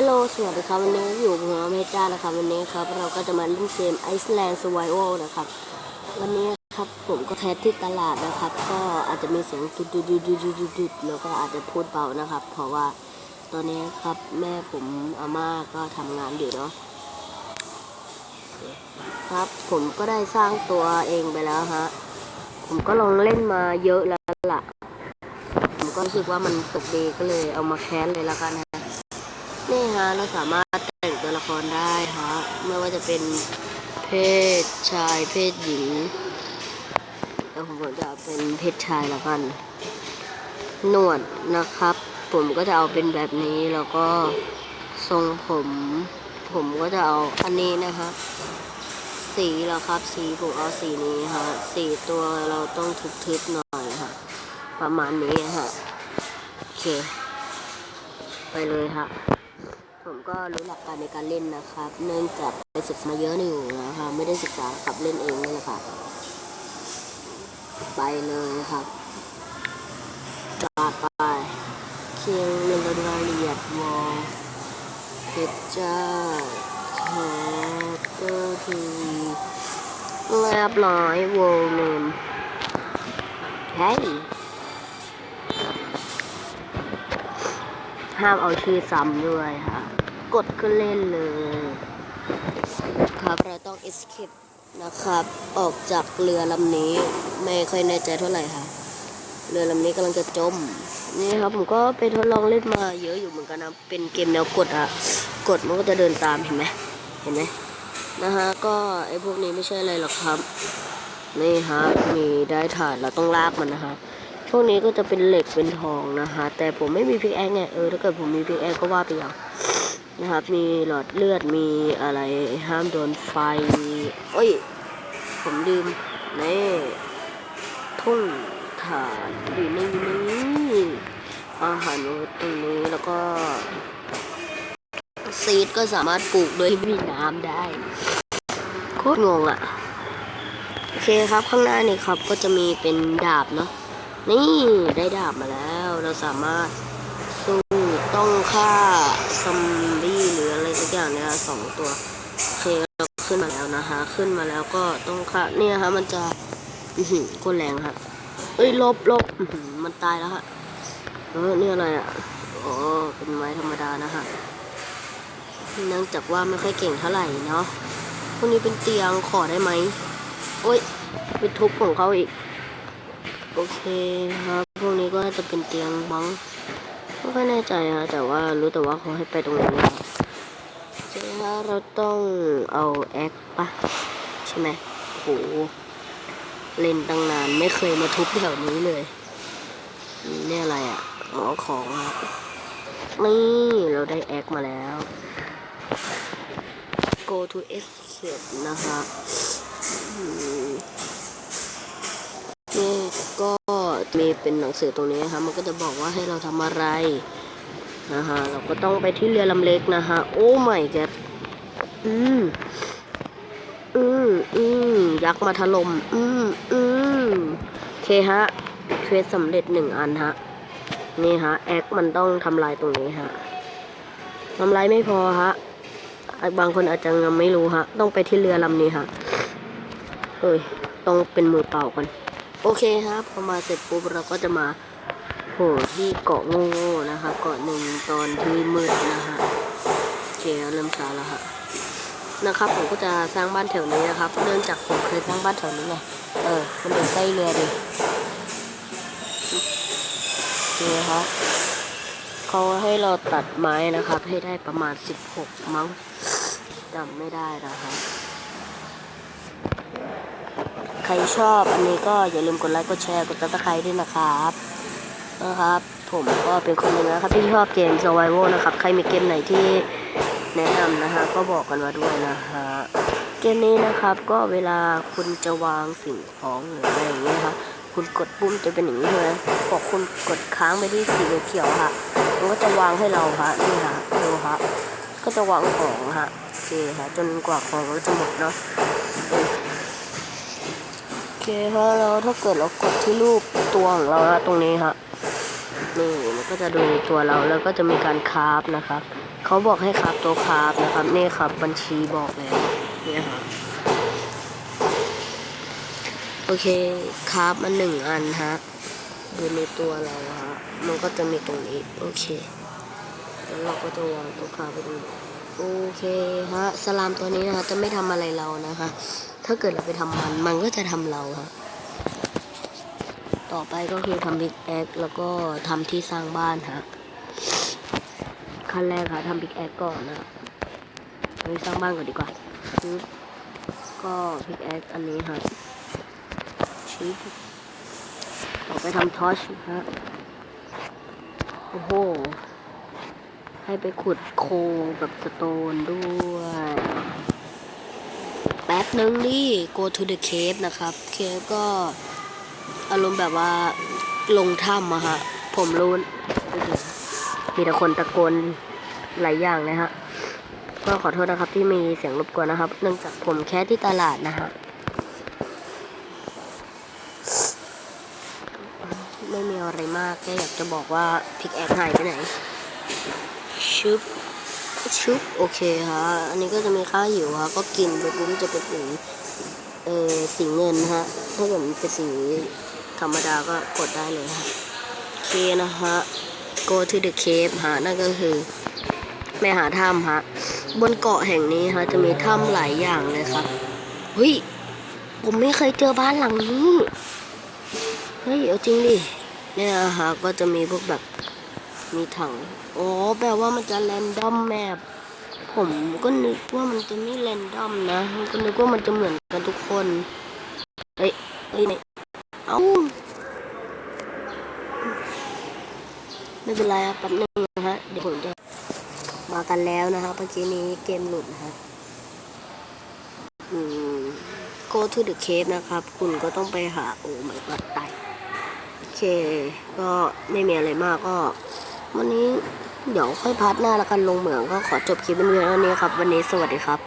ฮัลโหลสวัสดีครับวันนี้อยู่กับผมเมจ้านะครับวันนี้ครับเราก็จะมาเล่นเกม Iceland Survival นะครับ วันนี้ครับผมก็แคสที่ตลาดนะครับ ก็อาจจะมีเสียงดุดดุดดุดดุดดุดุดแล้วก็อาจจะพูดเบานะครับ เพราะว่าตอนนี้ครับแม่ผมอาม่าก็ทำงานอยู่เนาะครับผมก็ได้สร้างตัวเองไปแล้วฮะผมก็ลองเล่นมาเยอะแล้วล่ะผมก็รู้สึกว่ามันสนุกดีก็เลยเอามาแคสเลยแล้วกัน นี่ฮะเราสามารถแต่งตัวละครได้ฮะไม่ว่าจะเป็นเพศชายเพศหญิงแล้วผมจะเป็นเพศชายล้วกัน หนวดนะครับ ผมก็จะเอาเป็นแบบนี้แล้วก็ทรงผม ผมก็จะเอาอันนี้นะฮะสีแล้วครับ สีผมเอาสีนี้ฮะสีตัวเราต้องทึบๆหน่อยฮะประมาณนี้ฮะโอเค ไปเลยฮะ ผมก็รู้หลักการในการเล่นนะครับ เนื่องจากไปศึกมาเยอะอยู่นะคะไม่ได้ศึกษากับเล่นเองนี่แหละครับไปเลยครับจัดไปเคียงเมลรายละเอียดวอลเพชรจ้าแคปเตอร์ทีเรียบร้อยวงเนมเฮ้ยห้ามเอาชื่อซ้ำด้วยค่ะ กดก็เล่นเลย ครับเราต้อง escape นะครับ ออกจากเรือลำนี้ไม่ค่อยแน่ใจเท่าไหร่ค่ะ เรือลำนี้กำลังจะจม นี่ครับผมก็ไปทดลองเล่นมาเยอะอยู่เหมือนกันนะ เป็นเกมแนวกดอะกดมันก็จะเดินตามเห็นไหมเห็นไหมนะฮะก็ไอ้พวกนี้ไม่ใช่อะไรหรอกครับนี่ฮะมีได้ถ่านเราต้องลากมันนะฮะพวกนี้ก็จะเป็นเหล็กเป็นทองนะฮะแต่ผมไม่มีพิกแอคไงเออถ้าเกิดผมมีพิกแอคก็ว่าไปอย่าง นะครับ มีหลอดเลือดมีอะไรห้ามโดนไฟโอ้ย ผมลืมนี่ทุ่นฐานอยู่ในนี้อาหารตรงนี้แล้วก็ซีดก็สามารถปลูกโดยมีน้ำได้ โคตรงงอะ โอเคครับข้างหน้านี่ครับก็จะมีเป็นดาบเนาะนี่ได้ดาบมาแล้วเราสามารถ ต้องฆ่าซอมบี้หรืออะไรสักอย่างเนี่ยฮะสองตัวโอเคเราขึ้นมาแล้วนะคะขึ้นมาแล้วก็ต้องฆ่าเนี่ยฮะมันจะอือหือโคตรแรงครับเอ้ยลบลบอือหือมันตายแล้วฮะเออเนี่ยอะไรอะอ๋อเป็นไม้ธรรมดานะฮะเนื่องจากว่าไม่ค่อยเก่งเท่าไหร่เนาะพวกนี้เป็นเตียงขอได้ไหมโอ้ยไปทุบของเขาอีก โอเคครับพวกนี้ก็จะเป็นเตียงบัง ไม่ค่อยแน่ใจฮะแต่ว่ารู้แต่ว่าเขาให้ไปตรงนี้ครับใช่ฮะเราต้องเอาแอคปะใช่ไหมโหเล่นตั้งนานไม่เคยมาทุบแถวนี้เลยนี่อะไรอะอ๋อของครับนี่เราได้แอคมาแล้ว go to escape นะคะ มีเป็นหนังสือตรงนี้ครับมันก็จะบอกว่าให้เราทำอะไรนะฮะเราก็ต้องไปที่เรือลำเล็กนะฮะโอ้ไม่แกอืมอืมอืมยักษ์มาถล่มอืมอืมโอเคฮะเควสสำเร็จหนึ่งอันฮะนี่ฮะแอคมันต้องทำลายตรงนี้ฮะทำลายไม่พอฮะบางคนอาจจะยังไม่รู้ฮะ ต้องไปที่เรือลำนี้ฮะเอ้ย ต้องเป็นมือเปล่ากัน โอเคครับพอมาเสร็จปุ๊บเราก็จะมาโผล่ที่เกาะโง่ๆนะคะ เกาะหนึ่งตอนที่มืดนะคะโอเคเริ่มช้าแล้วค่ะนะครับผมก็จะสร้างบ้านแถวนี้นะครับเนื่องจากผมเคยสร้างบ้านแถวนี้ไงเออมันอยู่ใกล้เรือดิโอเคครับเขาให้เราตัดไม้นะครับ ให้ได้ประมาณ 16 มั้งจำไม่ได้นะครับ ใครชอบอันนี้ก็อย่าลืมกดไลค์กดแชร์กดติดตามด้วยนะครับนะครับ ผมก็เป็นคนหนึ่งนะครับที่ชอบเกม Survival นะครับ ใครมีเกมไหนที่แนะนำนะฮะก็บอกกันมาด้วยนะฮะเกมนี้นะครับก็เวลาคุณจะวางสิ่งของหรืออะไรอย่างเงี้ยครับคุณกดปุ่มจะเป็นอย่างนี้ใช่ไหมพอคุณกดค้างไปที่สีเขียวฮะมันก็จะวางให้เราฮะนี่ฮะดูฮะก็จะวางของฮะโอเคฮะจนกว่าของเราจะหมดเนาะ เคฮะแล้วถ้าเกิดเรากดที่รูปตัวของเรานะตรงนี้ฮะนี่มันก็จะดูตัวเราแล้วก็จะมีการคราฟนะครับเขาบอกให้ครับตัวคราบนะครับนี่ครับบัญชีบอกแล้วเนี่ยครับโอเคคราบมันหนึ่งอันฮะดูในตัวเราฮะมันก็จะมีตรงนี้โอเคแล้วเราก็จะวางตัวคราบไปตรงนี้โอเคฮะสลามตัวนี้นะคะจะไม่ทำอะไรเรานะคะ ถ้าเกิดเราไปทำมัน มันก็จะทำเราฮะต่อไปก็คือทำบิ๊กแอคแล้วก็ทำที่สร้างบ้านฮะขั้นแรกค่ะทำพิกแอคก่อนนะไปสร้างบ้านก่อนดีกว่าก็พิกแอคอันนี้ครับชี้ต่อไปทำทอชฮะโอ้โห ให้ไปขุดโคแบบสโตนด้วย แป๊บนึงดิ go to the cave นะครับ เคฟก็อารมณ์แบบว่าลงถ้ำอะฮะ ผมรู้ มีแต่คนตะโกนหลายอย่างเลยฮะ ก็ขอโทษนะครับที่มีเสียงรบกวนนะครับ เนื่องจากผมแค่ที่ตลาดนะฮะ ไม่มีอะไรมากแค่อยากจะบอกว่าพิกแอคหายไปไหน ชึบ ชึบโอเคฮะอันนี้ก็จะมีค่าหิวฮะก็กินไปปุ๊บจะเป็นสีเออสีเงินฮะถ้าเกิดมันเป็นสีธรรมดาก็กดได้เลยฮะโอเคนะฮะ go to the cave ฮะนั่นก็คือไปหาถ้ำฮะ บนเกาะแห่งนี้ฮะ จะมีถ้ำหลายอย่างเลยครับเฮ้ยผมไม่เคยเจอบ้านหลังนี้ เฮ้ย เอาจริงดิ เนี่ยฮะ ก็จะมีพวกแบบ มีถังอ๋อแปลว่ามันจะแรนดอมแมปผมก็นึกว่ามันจะไม่แรนดอมนะก็นึกว่ามันจะเหมือนกันทุกคนเฮ้ยเฮ้ยเนี่ยเอ้าไม่เป็นไรครับแป๊บนึงนะฮะ เดี๋ยวผมจะมากันแล้วนะฮะเมื่อกี้นี้เกมหลุดนะฮะ อืม go to the cave นะครับ คุณก็ต้องไปหา โอ้ไม่ก็ตายโอเค ก็ไม่มีอะไรมากก็ วันนี้เดี๋ยวค่อยพัดหน้าแล้วกันลงเหมืองก็ขอจบคลิปเป็นเพียงเท่านี้ครับ วันนี้สวัสดีครับ